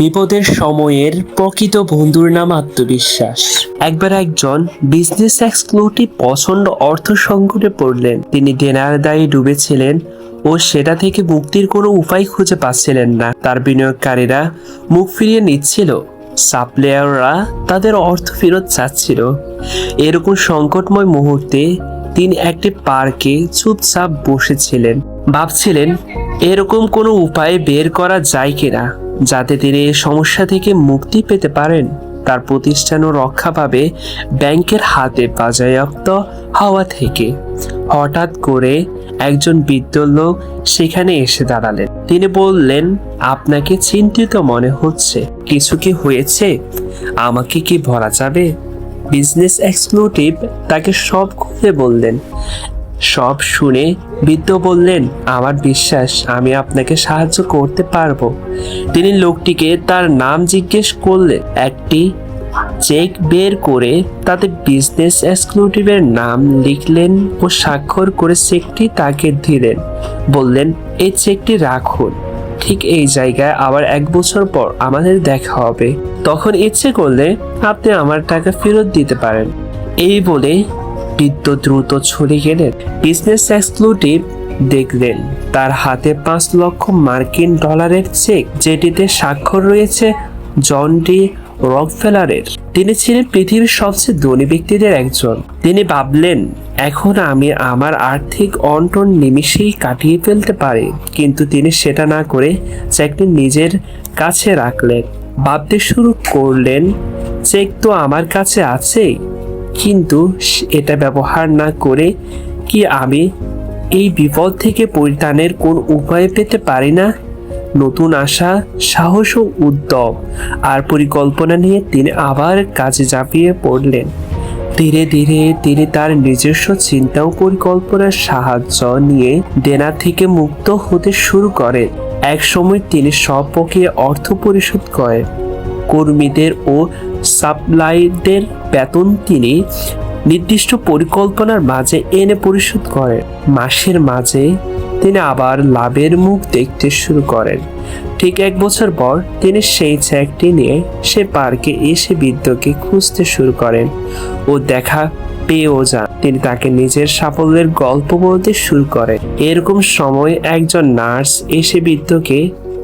বিপদের সময়ের প্রকৃত বন্ধুর নাম আত্মবিশ্বাস। একবার একজন বিজনেস এক্সক্লুটিভ প্রচণ্ড অর্থ সংকটে পড়লেন। তিনি দেনার দায়ে ডুবেছিলেন ও সেটা থেকে মুক্তির কোনো উপায় খুঁজে পাচ্ছিলেন না। তার বিনিয়োগকারীরা মুখ ফিরিয়ে নিচ্ছিল। সাপ্লায়াররা তাদের অর্থ ফেরত চাচ্ছিল। এরকম সংকটময় মুহূর্তে তিনি একটি পার্কে চুপচাপ বসেছিলেন। ভাবছিলেন, এরকম কোনো উপায় বের করা যায় কিনা? যাতে তিনি সমস্যা থেকে মুক্তি পেতে পারেন। তার প্রতিষ্ঠানও রক্ষা পাবে ব্যাংকের হাতে বাজেয়াপ্ত হওয়া থেকে। হঠাৎ করে একজন বৃদ্ধ লোক সেখানে এসে দাঁড়ালেন। তিনি বললেন, আপনাকে চিন্তিত মনে হচ্ছে। কিছু কি হয়েছে? আমাকে কি ভরা যাবে? বিজনেস এক্সক্লুটিভ তাকে সব খুলে বললেন সব শুনে বৃদ্ধ বললেন, আমার বিশ্বাস, আমি আপনাকে সাহায্য করতে পারব। তিনি লোকটিকে তার নাম জিজ্ঞেস করলেন। একটি চেক বের করে তাতে বিজনেস এক্সক্লুটিভের নাম লিখলেন ও স্বাক্ষর করে চেকটি তাকে দিলেন। বললেন, এই চেকটি রাখুন। ঠিক এই জায়গায় আবার এক বছর পর আমাদের দেখা হবে। তখন ইচ্ছে করলে আপনি আমার টাকা ফেরত দিতে পারেন। এই বলে বৃদ্ধ দ্রুত চলে গেলেন বিজনেস এক্সক্লুটিভ দেখলেন, তার হাতে পাঁচ লক্ষ মার্কিন ডলারের চেক, যেটিতে স্বাক্ষর রয়েছে জন ডি রকফেলারের। তিনি ছিলেন পৃথিবীর সবচেয়ে ধনী ব্যক্তিদের একজন। তিনি ভাবলেন, এখন আমি আমার আর্থিক অন্টন নিমিষেই কাটিয়ে ফেলতে পারি। কিন্তু তিনি সেটা না করে চেকটি নিজের কাছে রাখলেন। ভাবতে শুরু করলেন, চেক তো আমার কাছে আছেই। কিন্তু এটা ব্যবহার না করে কি আমি এই বিপদ থেকে পরিত্রাণের কোন উপায় পেতে পারি না? নতুন আশা, সাহস ও উদ্যম আর পরিকল্পনা নিয়ে তিনি আবার কাজে ঝাঁপিয়ে পড়লেন। ধীরে ধীরে তিনি তার নিজস্ব চিন্তা ও পরিকল্পনার সাহায্য নিয়ে দেনা থেকে মুক্ত হতে শুরু করেন। এক সময় তিনি সব প্রক্রিয়া অর্থ পরিশোধ করেন। কর্মীদের ও সাপ্লাইদের বেতন তিনি নির্দিষ্ট পরিকল্পনার মাঝে এনে পরিশোধ করেন। মাসের মাঝে তিনি আবার লাভের মুখ দেখতে শুরু করেন। ঠিক এক বছর পর তিনি সেই চেকটি নিয়ে সে পার্কে এসে বৃদ্ধকে খুঁজতে শুরু করেন ও দেখা পেয়েও যান। তিনি তাকে নিজের সাফল্যের গল্প বলতে শুরু করেন। এরকম সময় একজন নার্স এসে বৃদ্ধকে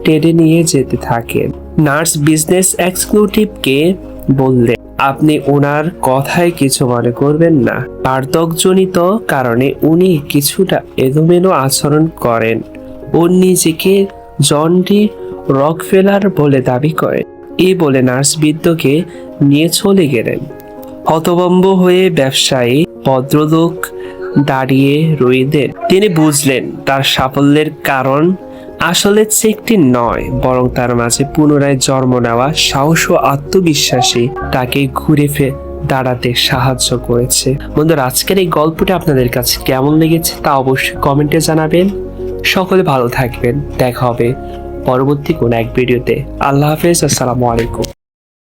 টেনে নিয়ে যেতে থাকেন। নার্স বিজনেস এক্সক্লুটিভকে বললেন আপনি ওনার কথায় কিছু মনে করবেন না। বার্ধক্যজনিত কারণে উনি কিছুটা এলোমেলো আচরণ করেন। ও নিজেকে জন ডি রকফেলার বলে দাবি করেন এই বলে নার্স বৃদ্ধকে নিয়ে চলে গেলেন। হতভম্ব হয়ে ব্যবসায়ী ভদ্রলোক দাঁড়িয়ে রইলেন। তিনি বুঝলেন তার সাফল্যের কারণ আসলে চেকটি নয়, বরং তার মাঝে পুনরায় জন্ম নেওয়া সাহস ও আত্মবিশ্বাসী তাকে ঘুরে ফে, দাঁড়াতে সাহায্য করেছে। বন্ধুরা, আজকের এই গল্পটি আপনাদের কাছে কেমন লেগেছে তা অবশ্যই কমেন্টে জানাবেন। সকলে ভালো থাকবেন। দেখা হবে পরবর্তী কোন এক ভিডিওতে। আল্লাহ হাফেজ, আসসালামু আলাইকুম।